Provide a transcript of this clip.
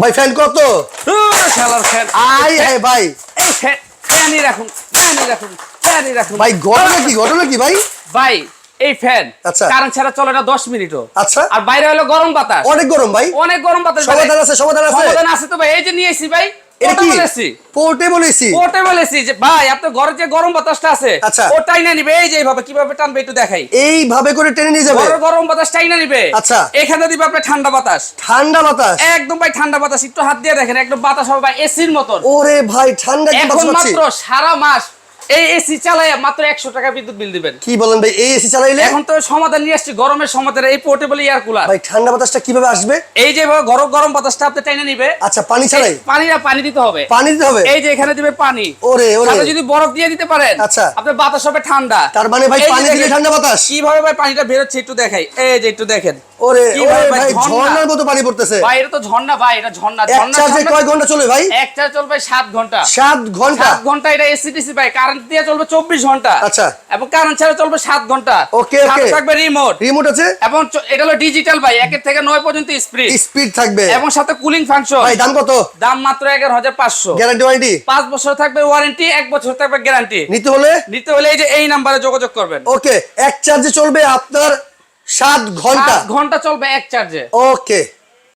ভাই ফ্যান কত? শালার ফ্যান আই আই ভাই। এই ফ্যান ফ্যানই রাখুন ফ্যানই রাখুন ফ্যানই রাখুন। ভাই ঘটনা কি ঘটনা কি ভাই? ভাই এই ফ্যান। আচ্ছা। কারেন্ট ছাড়া চলে না দশ মিনিটও। আচ্ছা। আর বাইরে হলো গরম বাতাস। অনেক গরম ভাই। অনেক গরম বাতাস সমাধান আছে সমাধান আছে। সমাধান আছে তো ভাই। এই যে নিয়ে এসি ভাই এটা কি? portable AC portable AC portable AC যে ভাই আপনার ঘরে যে গরম বাতাসটা আছে আচ্ছা। ওটাই না নিবে। এই যে এইভাবে কীভাবে টানবে একটু দেখাই। এইভাবে করে টেনে নিয়ে যাবে? গরম বাতাসটাই না নিবে। আচ্ছা। এখানে দিবে ঠান্ডা বাতাস। ঠান্ডা বাতাস? একদম ভাই ঠান্ডা বাতাস। একটু হাত দিয়ে দেখেন একদম বাতাস হবে ভাই এসির মতন। ওরে ভাই ঠান্ডা কি এখন মাত্র সারা মাস এই এসি চালায় মাত্র একশো টাকা বিদ্যুৎ বিল দিবেন। কি বলেন ভাই এই এসি চালাইলে? এখন তো সমাধান নিয়ে আসছি গরমের সমাধান এই পোর্টেবল এয়ার কুলার ভাই ঠান্ডা বাতাসটা কীভাবে আসবে? এই যে গরম গরম বাতাসটা আপনি টাইনে নিবে। আচ্ছা পানি ছাড়াই? পানি না পানি দিতে হবে। পানি দিতে হবে? এই যে এখানে দিবে পানি। ওরে ওরে। সাথে যদি বরফ দিয়ে দিতে পারেন আচ্ছা। আপনার বাতাস হবে ঠান্ডা। তার মানে ভাই পানি দিলে ঠান্ডা বাতাস? কীভাবে ভাই পানিটা বেরোচ্ছে একটু দেখাই। এই যে একটু দেখেন। ওরে ওরে ভাই ভাই ঝর্ণার মতো পানি পড়তেছে। ভাই এটা তো ঝর্ণা ভাই এটা ঝর্ণা। ঝর্ণা চার্জে কয় ঘণ্টা চলে ভাই? এক চার্জ চলবে সাত ঘণ্টা। সাত ঘণ্টা? সাত ঘণ্টা এটা এসিটিসি ভাই কারেন্ট দিয়ে চলবে চব্বিশ ঘণ্টা। আচ্ছা। এবং কারেন্ট ছাড়া চলবে সাত ঘণ্টা। ওকে, সাথে ওকে। থাকবে রিমোট রিমোট আছে? এবং এটা হলো ডিজিটাল ভাই একের থেকে নয় পর্যন্ত স্প্রিড স্পিড থাকবে। এবং সাথে কুলিং ফাংশন ভাই দাম কত? মাত্র গ্যারান্টি ওয়ারেন্টি পাঁচ বছর থাকবে ওয়ারেন্টি এক বছর থাকবে গ্যারান্টি নিতে হলে? নিতে হলে এই যে এই নাম্বারে যোগাযোগ করবেন। ওকে এক চার্জে চলবে আপনার সাত ঘণ্টা। সাত ঘণ্টা চলবে এক চার্জে। ওকে